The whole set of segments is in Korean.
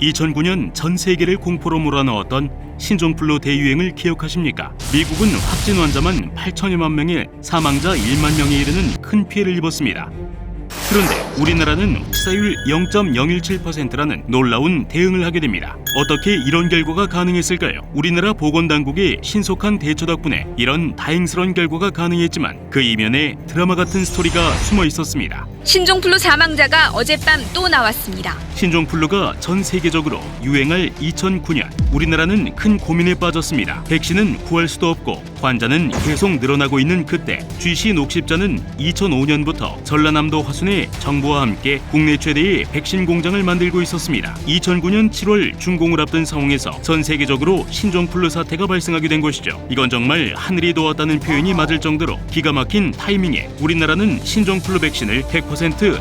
2009년 전 세계를 공포로 몰아넣었던 신종플루 대유행을 기억하십니까? 미국은 확진 환자만 8천여만 명에 사망자 1만 명에 이르는 큰 피해를 입었습니다. 그런데 우리나라는 확사율 0.017%라는 놀라운 대응을 하게 됩니다. 어떻게 이런 결과가 가능했을까요? 우리나라 보건당국의 신속한 대처 덕분에 이런 다행스러운 결과가 가능했지만 그 이면에 드라마 같은 스토리가 숨어 있었습니다. 신종플루 사망자가 어젯밤 또 나왔습니다. 신종플루가 전 세계적으로 유행할 2009년 우리나라는 큰 고민에 빠졌습니다. 백신은 구할 수도 없고 환자는 계속 늘어나고 있는 그때 GC 녹십자는 2005년부터 전라남도 화순에 정부와 함께 국내 최대의 백신 공장을 만들고 있었습니다. 2009년 7월 준공을 앞둔 상황에서 전 세계적으로 신종플루 사태가 발생하게 된 것이죠. 이건 정말 하늘이 도왔다는 표현이 맞을 정도로 기가 막힌 타이밍에 우리나라는 신종플루 백신을 100%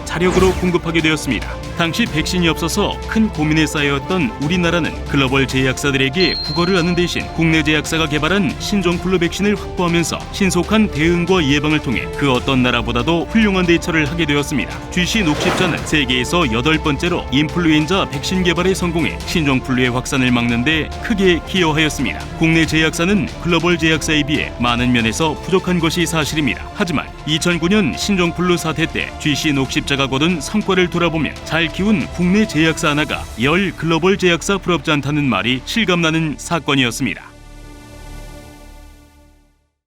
자력으로 공급하게 되었습니다. 당시 백신이 없어서 큰 고민에 쌓여왔던 우리나라는 글로벌 제약사들에게 국어를 하는 대신 국내 제약사가 개발한 신종플루 백신을 확보하면서 신속한 대응과 예방을 통해 그 어떤 나라보다도 훌륭한 대처를 하게 되었습니다. GC 녹십자는 세계에서 여덟 번째로 인플루엔자 백신 개발에 성공해 신종플루의 확산을 막는데 크게 기여하였습니다. 국내 제약사는 글로벌 제약사에 비해 많은 면에서 부족한 것이 사실입니다. 하지만 2009년 신종플루 사태 때 GC 녹십자가 거둔 성과를 돌아보면 잘 키운 국내 제약사 하나가 열 글로벌 제약사 부럽지 않다는 말이 실감나는 사건이었습니다.